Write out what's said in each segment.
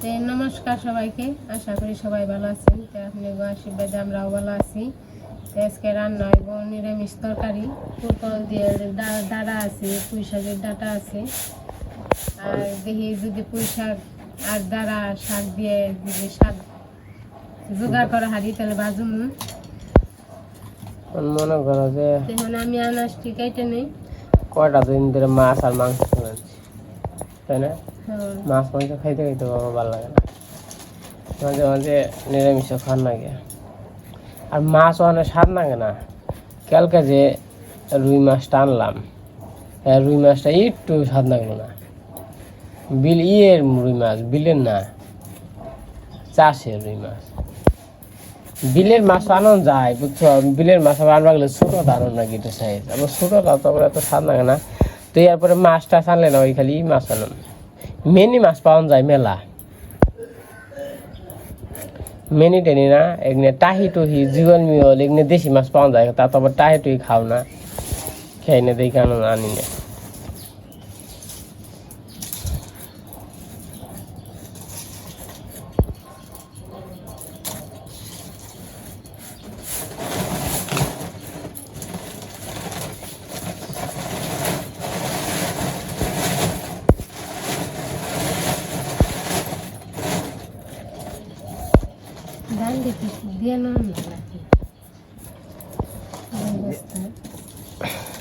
তো নমস্কার সবাইকে। আশা করি সবাই ভালো আছেন। তো আপনি আশীর্বাদে আমরাও ভালো আছি। তো আজকে রান্না হইব নিরামিষ তরকারি। পুরকল দিয়ে ডাটা আছে পুঁই শাকের ডাটা আছে। আর দেখি যদি পুঁই শাক আর ডাটা শাক দিয়ে যদি শাক জোগাড় করা হারি তাহলে বাজুম মনে করো যে তখন আমি আনাজটি কেটে নেই। কয়টা দিন ধরে মাছ আর মাংস তাই না? মাছ মাংস খাইতে খাইতে বাবা ভালো লাগে না। মাঝে মাঝে নিরামিষ খান লাগে আর মাছ অনেক স্বাদ লাগে না। কালকে যে রুই মাছটা আনলাম রুই মাছটা একটু স্বাদ লাগল না। বিল ইয়ের রুই মাছ, বিলের না, চাষের রুই মাছ। বিলের মাছ আনন যায়, বুঝছ? বিলের মাছ আবার আনবা গেলে ছোটটা আনন্দ নাকি এটা সাইজ আবার ছোটটা তো এত স্বাদ লাগে না। তো এরপরে মাছটা আনলে না, ওই খালি মাছ আনন। মেনি মাছ পাওয়া যায় মেলা মেনি টেনি না এগুলো টাহি টুহি জীবন মিওল এগুলো দেশি মাছ পাওয়া যায় তা তো টাহি টুহি খাও না খেয়ে না দেখে আনি না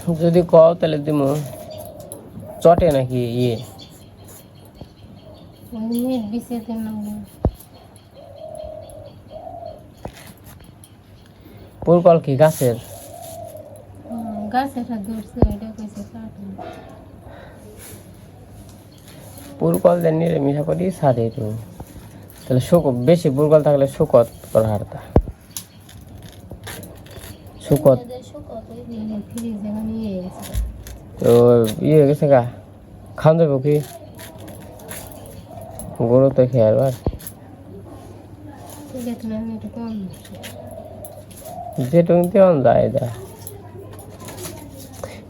যদি কও তাহলে দিমু চটে নাকি ইয়ে? পুরকল কি গাছের? পুরকল দেন মিশা করি, সারে একটু। তাহলে শুক বেশি পুরকল থাকলে শুকত করা হারতা গেছে তো ইয়ে হয়ে গেছে গা। খান যাব কি? গরু তো খেয়ে আর যেটুকু দেওয়ান যায় দা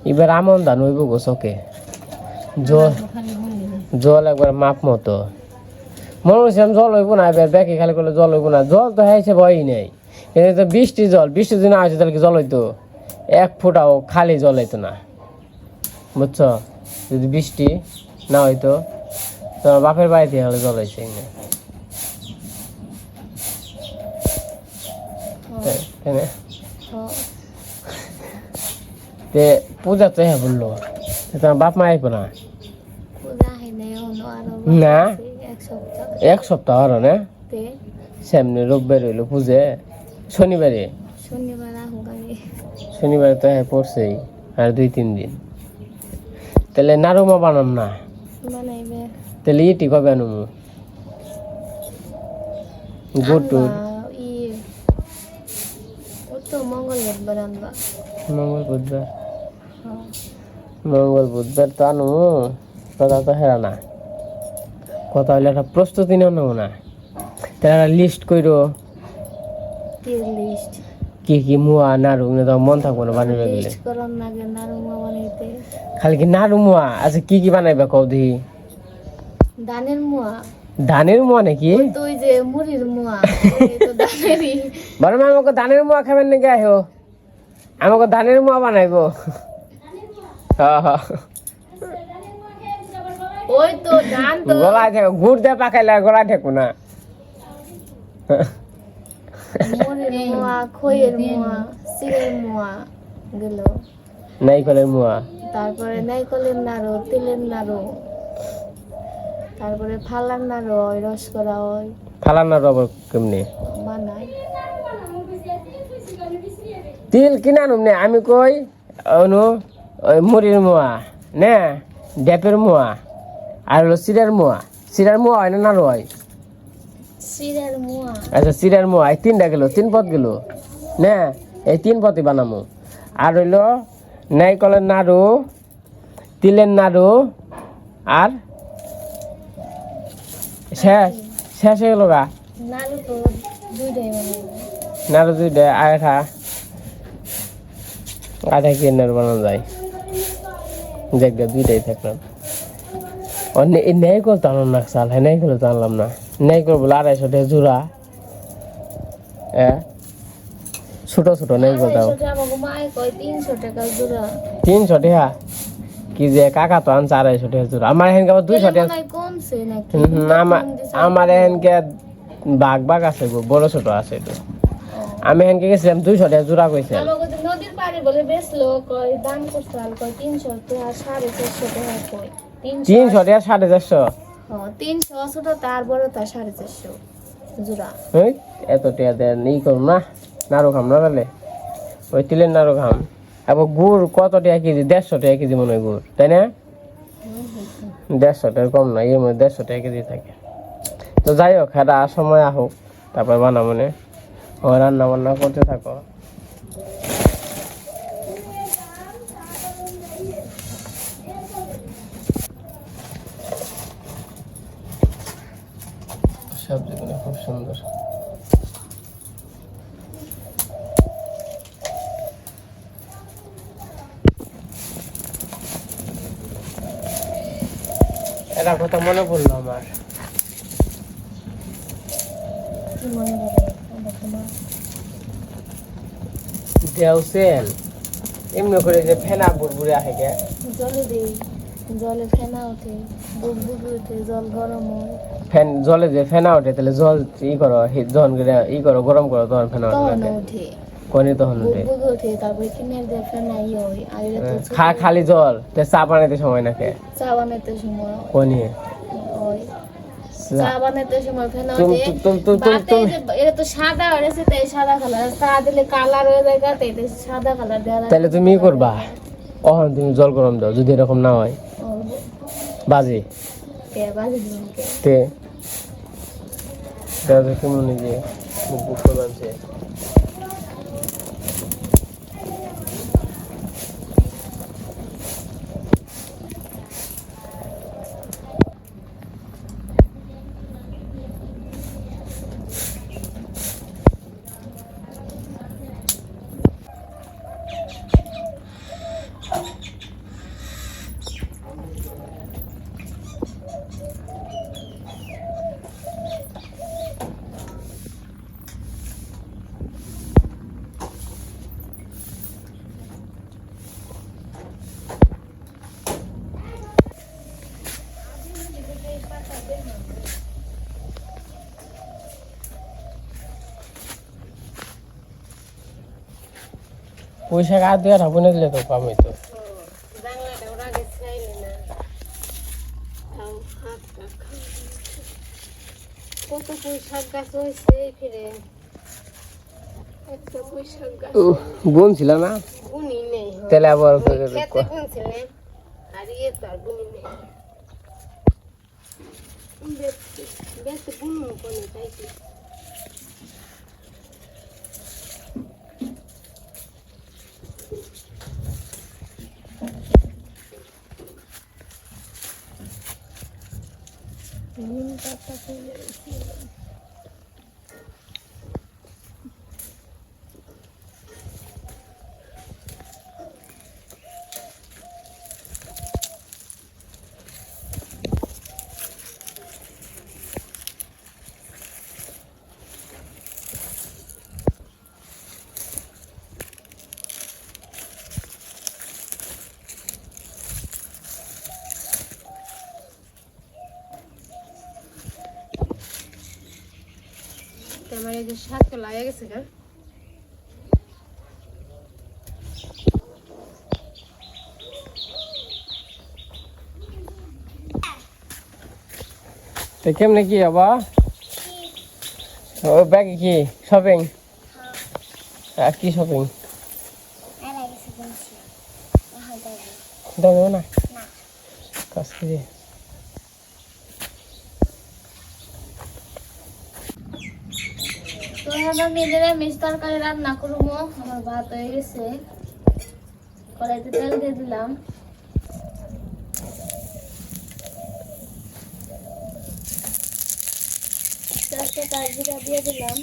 এবার আমন ধান হইব গো চকে। জল জল একবার মাপ মতো। মনে করছিলাম জল হইব না এবার ব্যাকে খালি করলে জল হইব না। জল তো হয়েছে ভয়ই নেই। এটা তো বৃষ্টি জল বৃষ্টি দিন আসে তাহলে কি জল হইতো? এক ফুটাও খালি জল হইতো না। বুঝছ? যদি বৃষ্টি না হইতো তোমার বাপের বাড়িতে হলে জল হয়েছে না? তে পূজা তো হ্যাঁ বলল। তোমার বাপ মা আইব না? না। এক সপ্তাহ হলো না? সামনে রোববার হইল পুজে। শনিবারে? শনিবার তো হ্যাঁ পড়ছেই আর দুই তিন দিন। তাহলে নারুমা বানাম না? তাহলে ইটি কবে আনুমু? গুটুর মঙ্গল বুধবার। মঙ্গল বুধবার তো আনুমু কথা তো হেরা না। কথা হইলে একটা প্রস্তুতি নেব না। একটা লিস্ট কইরো। তির কি কি মুয়া নাড়ু তো মন থাকব না বানাবে গেলে। খালি কি নাড়ু মুয়া? আচ্ছা কি কি বানাইবা কও দেখি। ধানের মুয়া। ধানের মুয়া নাকি? তুই যে মুড়ির মুয়া। বড় মা আমাকে ধানের মুয়া খাবেন নাকি আহো আমাকে ধানের মুয়া বানাইবো। হ্যাঁ, হ্যাঁ। ওই তো ধান তো। গলায় ঠেকো গুড় দিয়ে পাকাইলে গলায় ঠেকো না। মুড়ির মুয়া খইয়ের মুয়া সিরের মুয়া গেল। নাইকলের মুয়া। তারপরে নাইকলের নাড়ু তিলের নাড়ু। তারপরে ফালার নাড়ু হয় রস করা হয় ফালান না রবর কেমনি? বানায়। তিল কিনা নুম নে আমি কই অনু ওই মুড়ির মুয়া নে ডেপের মুয়া। আর হলো সিরার মুয়া। সিরার মুয়া হয় না হয়? সিরের মুয়া। আচ্ছা সিরার মুয়া। এই তিনটা গেল তিন পথ গেল। নে এই তিন পথই বানামো। আর হইল নাইকলের নাড়ু তিলের নাড়ু আর শেষ শেষ হয়ে গেল গা। নাড়ু দুইটা আঠা আঠা কি নাড়ু বানানো যায়। দেখ দুইটাই থাকলাম। ও নে- এই নেই করতে না চাল হ্যাঁ নেই করলে তো আনলাম না। নেই করব আড়াইশো টাকা জোড়া হ্যাঁ ছোট ছোট নেই করতে আড়াইশো টাকা আমাকে মায়ে কয় তিনশো টাকা কি যে কাকা তো আনছে আড়াইশো টাকা জোড়া আমার এখানকে আবার দুইশো টাকা আমার এখানকে বাঘ বাঘ আছে গো বড় ছোট আছে তো আমি এখানকে গেছিলাম দুইশো টাকা জোড়া কইছে নদীর পাড়ে বলে বেচলো কয় দাম করছে কয় তিনশো টাকা সাড়ে চারশো টাকা কয়। তিনশো টাকা সাড়ে চারশো। হ্যাঁ, তিনশো ছোট তার বড় সাড়ে চারশো। জোড়া ওই এত টাকা দেন ই করুন না। নাড়ু খাম না তাহলে। ওই তিলের নাড়ু খাম। আবার গুড় কত টাকা কেজি? দেড়শো টাকা কেজি মনে হয় গুড় তাই না? দেড়শো টাকা কম না এর মধ্যে দেড়শো টাকা কেজি থাকে। তো যাই হোক এটা সময় আসুক তারপর বানাবো নে। রান্না বান্না করতে থাকো। সবজিগুলো খুব সুন্দর। এটা কথা মনে পড়ল আমার। দেওসেন এমনি করে যে ফেনা বুড়বুড়ে আসে গে। জলে দিই, জলে ফেনা ওঠে। ফ্যান জলে যে ফেনা ওঠে তাহলে জল ই করো যখন ই করো গরম করো তখন ফেনা ওঠে কোনি তখন ওঠে? খা খালি জল তে চা বানাইতে সময় নাকি? চা বানাইতে সময়। কোনি চা বানাইতে সময় ফেনা তুম ওঠে। তুম তুম তুম বাতে তুম যে- এটা তো সাদা হয়েছে তাই সাদা কালার চা দিলে কালার হয়ে যায় গাতে সাদা কালার দেওয়া তাহলে তুমি ই করবা। অহন তুমি জল গরম দাও যদি এরকম না হয়। বাজে? কে বাজে দিলাম কে তে। দাদা কেমন মুখ বুক করে পয়সা কার দিয়ে ঠাকুর দিলে তো পাবই তো। জানলাটা ওরা আগে না? তাও হাত কত পুঁইশাক গাছ হয়েছে ফিরে একটা পুঁইশাক গাছ বোন ছিল না গুনি নেই তাহলে আবার খেতে আর ইয়ে তো আর নেই। বেশ কোনে তাই কি নিম পাতা ফুলে আমার এই যে শাকটা লাগে গেছে গা। তো কেমনে কি হবা? ও ব্যাগে কি? শপিং আর কি শপিং দেবো না। কাজ কি তো এখন করব। আমার ভাত হয়ে গেছে। কড়াইতে তেল দিয়ে দিলাম। কাজিরা দিয়ে দিলাম।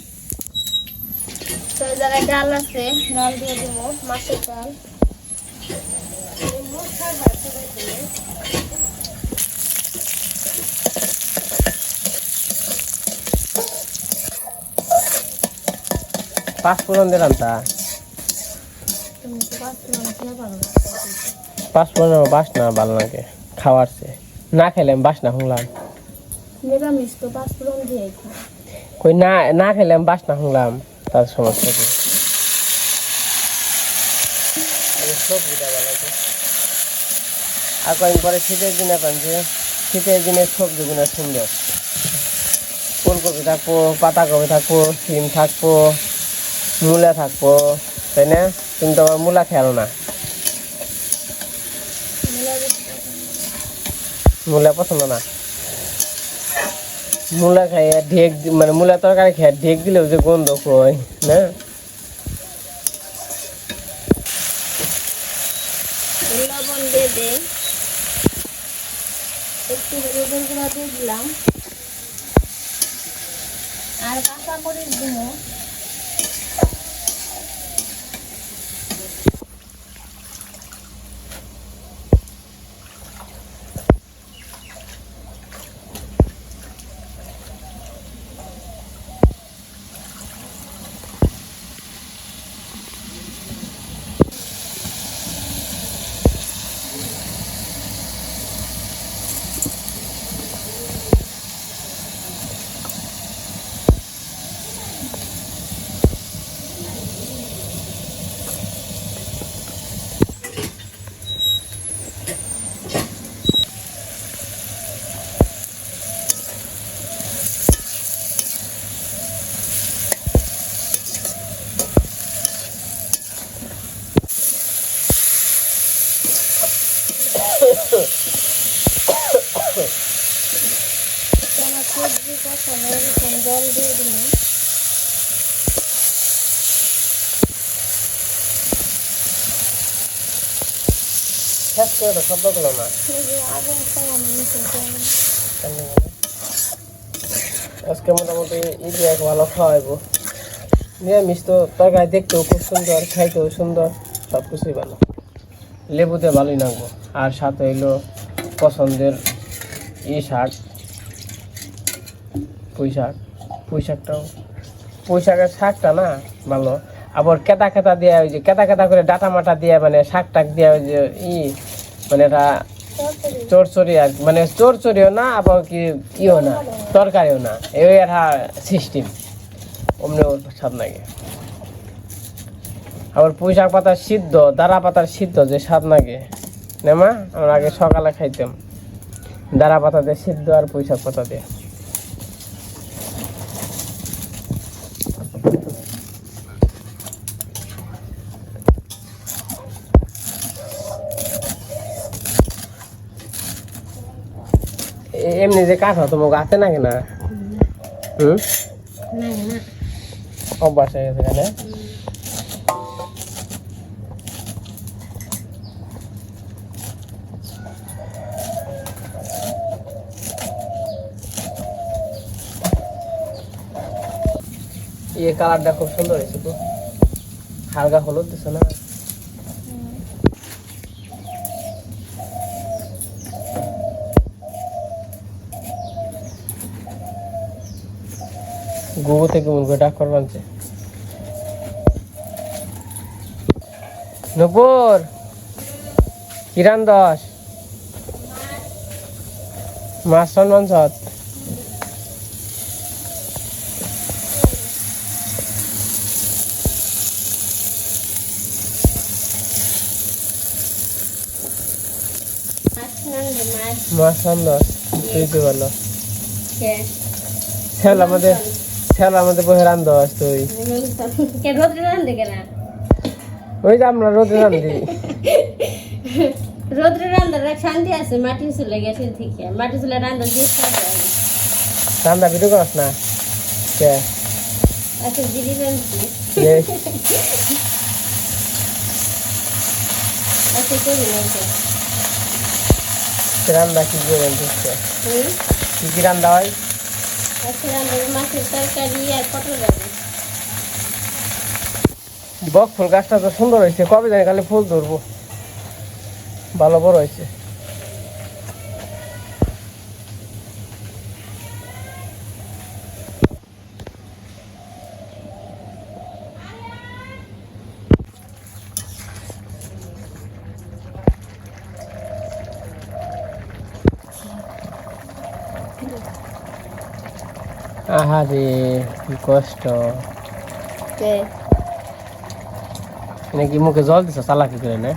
তো এই ডাল আছে, ডাল দিয়ে দিব, মাছের ডাল। পাঁচ ফোড়ন দিলাম তা। তুমি তো পাঁচ ফোড়ন বাস না ভালো লাগে। খাওয়ার চেয়ে। না খেলাম বাস না শুনলাম। কই না না খেলাম বাস না শুনলাম তার সমস্যা কি? সবজিটা ভালো লাগে আর কয়েকদিন পরে শীতের দিনে পান যে শীতের দিনে সবজিগুলো সুন্দর। ফুলকপি থাকব পাতাকপি থাকব সিম থাকব। মূলা থাকব তাই না তুমি তো আবার মূলা খেয়ালো না। মূলা পছন্দ না। মূলা খাইয়া ঢেক মানে মূলা তরকারি খাইয়া ঢেক দিলেও যে গন্ধ কই না? আর কাঁচা মরিচ দিব আমার সবজি কষানো এরকম জল দিয়ে দিলাম শেষ করে তো শব্দ করল না। আজকে মোটামুটি ঈদে এক ভালো খাওয়াইবো। নিরামিষ তো তরকারি দেখতেও খুব সুন্দর, খাইতেও সুন্দর সব কিছুই ভালো। লেবুতে ভালোই নাকবো আর সাথে হইল পছন্দের ই শাক, পুঁই শাক। পুঁই শাকটাও পুঁই শাকের শাকটা না ভালো। আবার কেতা কেতা দিয়ে ওই যে কেতা কেতা করে ডাটা মাটা দিয়ে মানে শাক টাক দিয়ে ওই যে ই মানে এটা চোরচরি আর মানে চোরচরিও না, আবার কি ইও না, তরকারিও না। এই একটা সিস্টেম অমনি ওর স্বাদ লাগে আবার পুঁই শাক পাতার সিদ্ধ দাঁড়া পাতার সিদ্ধ যে স্বাদ লাগে নেমা আমরা আগে সকালে খাইতাম। দাঁড়া পাতা দিয়ে সিদ্ধ আর পুঁই শাক পাতা দিয়ে। এমনি যে কাঠ তোমার গাছে নাকি না অভ্যাস হয়ে গেছে এখানে ইয়ে কালারটা খুব সুন্দর হয়েছে তো হালকা হলুদ দিছে না? গুগু থেকে মন করে ডাক করবানছে নপুর কিরান দশ? মাছ সম্মান সৎ মাছ সম্মান তুই তো ভালো ছেল আমাদের। ছেল আমাদের বহে রান দশ তুই রোদ্রে রান্ধে কেনা ওই যে আমরা রোদে রান্ধি রোদ্রে রান্ধার শান্তি আছে মাটি চলে গেছে মাটি চলে দিয়ে ভিডিও করস না? কে? আচ্ছা রান্ধছি আচ্ছা করি কি করে কি হয়? রান্না বক ফুল গাছটা তো সুন্দর হয়েছে। কবে জানি খালি ফুল ধরবো। ভালো বড় হয়েছে। আহারে কি কষ্ট। কে? নাকি মুখে জল দিছ চালাকি করে না?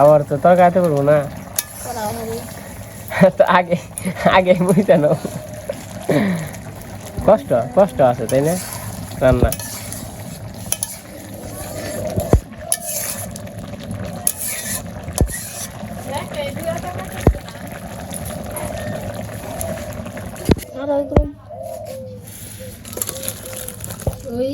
আবার তো তরকারিতে পারব না? তো আগে আগে বুঝতে নাও। কষ্ট কষ্ট আছে তাই না? রান্না আর ওইগুলো ওই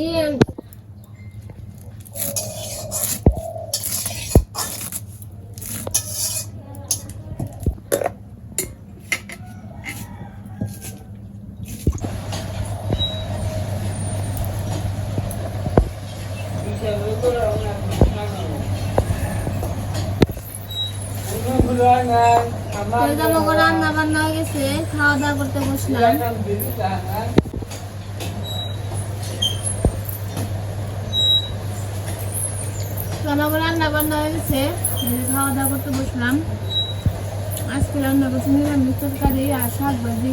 আমাকে রান্না বান্না হয়ে গেছে খাওয়া দাওয়া করতে বসলাম। আজকে রান্না করছি নিরামিষ তরকারি আর শাক ভাজি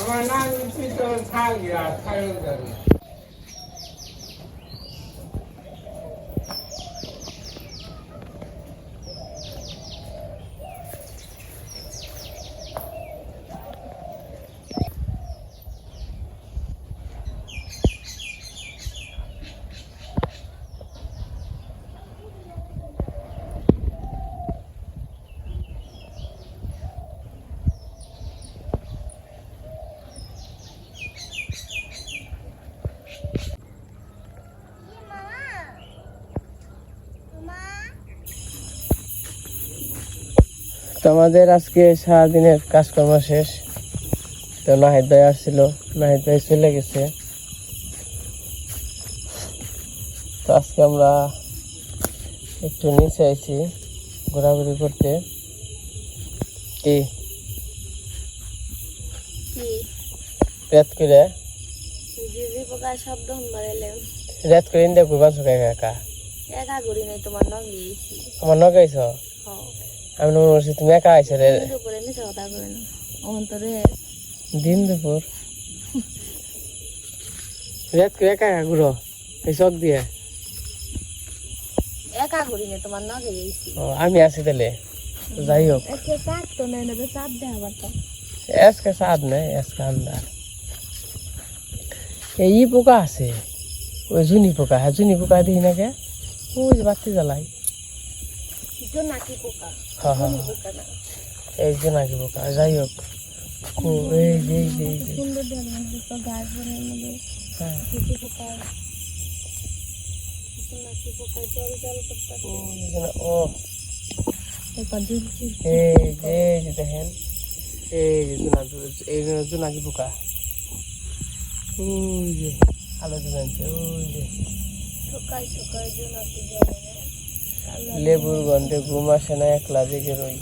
আমার নাম পিতল থাকিয়া থাকবে তো আমাদের আজকে সারাদিনের কাজকর্ম শেষ। তো নাহিদ ভাই আসছিল। নাহিদ ভাই চলে গেছে। তো আজকে আমরা একটু নিচে আইছি ঘোরাঘুরি করতে। কি? রাত করে? রাত করে ইন্দা ঘুরবান সকাই একা একা? ঘুরি নাই তোমার গিয়েছি আমার হ্যাঁ আমি মনে করছি তুমি একা আইছো রে। না। দিন দুপুর? রাত করে একা একা ঘুরো? এই চক দিয়ে। একা ঘুরি নাই তোমার গিয়েছি ও, আমি আছি তাহলে। যাই হোক। একে চাপ তো নাই না তো চাপ দেওয়া সাদ নেই আন্দার এই পোকা আছে। ওই জুনি পোকা হ্যাঁ জুনি পোকা দিই নাকি ওই বাতি জ্বালাই। জোনাকি পোকা হ্যাঁ হ্যাঁ। নাকি পোকা যাই হোক। সুন্দর গাছ বনের মধ্যে। হ্যাঁ। পোকা দেখেন। এই যে জোনাকি পোকা ওই যে আলো জ্বলছে ওই যে। জোনাকি না। লেবুর গন্ধে ঘুম আসে না একলা জেগে রই।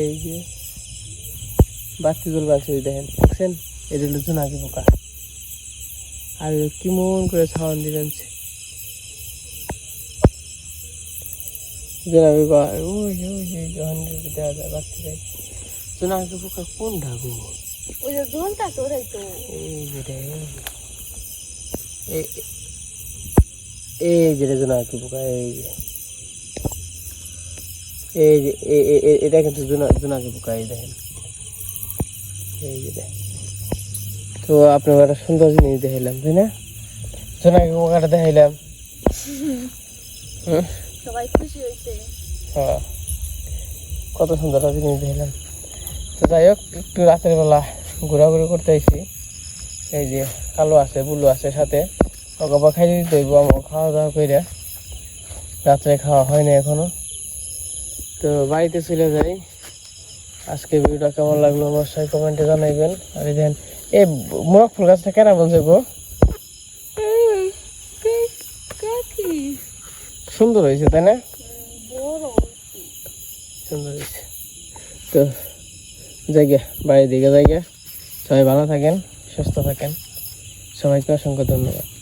এই যে বাতি জ্বলবার ছবি দেখেন। দেখছেন? এটা হলো জোনাকি পোকা। আর কেমন করে ছাওয়ান দিবেন জোনাকি পোকা ওই যে ওই যে যখন দেওয়া যায় জোনাকি পোকা কোন ঢাকু? ওই যে ধনটা তোর তো। এই যে এই- যে রে জোনাকি পোকা এই যে এই যে এটা কিন্তু জোনা- জোনাকি পোকা এই দেখেন এই যে তো আপনার একটা সুন্দর জিনিস দেখাইলাম তাই না জোনাকি পোকাটা দেখাইলাম সবাই হ্যাঁ কত সুন্দর জিনিস দেখলাম তো যাই হোক একটু রাতের বেলা ঘোরাঘুরি করতে আইছি এই যে কালো আছে বুলু আছে সাথে আবার খাইয়ে দিতে হইব আমার খাওয়া দাওয়া করে রাত্রে খাওয়া হয়নি এখনও। তো বাড়িতে চলে যাই। আজকে ভিডিওটা কেমন লাগল অবশ্যই কমেন্টে জানাইবেন। আর দেখেন এই মোরগ ফুল গাছটা কেনা বলছে গো? সুন্দর হয়েছে তাই না? সুন্দর হয়েছে তো জায়গা বাড়ির দিকে জায়গা সবাই ভালো থাকেন সুস্থ থাকেন। সবাইকে অসংখ্য ধন্যবাদ।